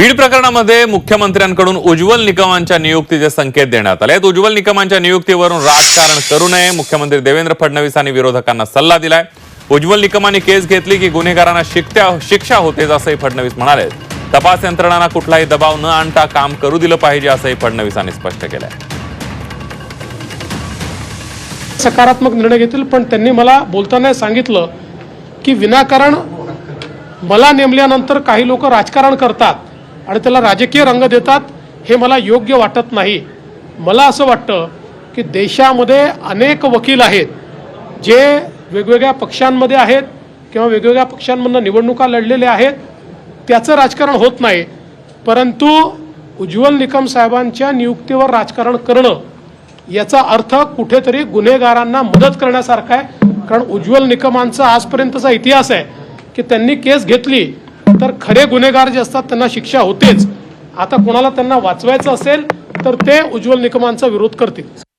बीड प्रकरणामध्ये मुख्यमंत्र्यांकडून उज्ज्वल निकमांच्या नियुक्तीचे संकेत देण्यात आले आहेत. उज्ज्वल निकमांच्या नियुक्तीवरून राजकारण करू नये. मुख्यमंत्री देवेंद्र फडणवीसांनी विरोधकांना सल्ला दिलाय. उज्ज्वल निकमांनी केस घेतली की गुन्हेगारांना शिक्त्या शिक्षा होतेच असंही फडणवीस म्हणाले तपास यंत्रणांना कुठलाही दबाव न आणता काम करू दिलं पाहिजे असंही फडणवीसांनी स्पष्ट केलंय. सकारात्मक निर्णय घेतील पण त्यांनी मला बोलताना सांगितलं की विनाकारण मला नेमल्यानंतर काही लोक राजकारण करतात. आणि त्याला राजकीय रंग देतात हे मला योग्य वाटत नाही. मला असं वाटतं की देशामध्ये अनेक वकील आहेत जे वेगवेगळ्या पक्षांमध्ये आहेत किंवा वेगवेगळ्या पक्षांमधनं निवडणुका लढलेल्या आहेत त्याचं राजकारण होत नाही. परंतु उज्ज्वल निकम साहेबांच्या नियुक्तीवर राजकारण करणं याचा अर्थ कुठेतरी गुन्हेगारांना मदत करण्यासारखा आहे. कारण उज्ज्वल निकमांचा आजपर्यंतचा इतिहास आहे की त्यांनी केस घेतली तर खरे गुन्हेगार जे असतात त्यांना शिक्षा होतेच. आता कोणाला त्यांना वाचवायचं असेल तर ते उज्ज्वल निकमांचा विरोध करतील.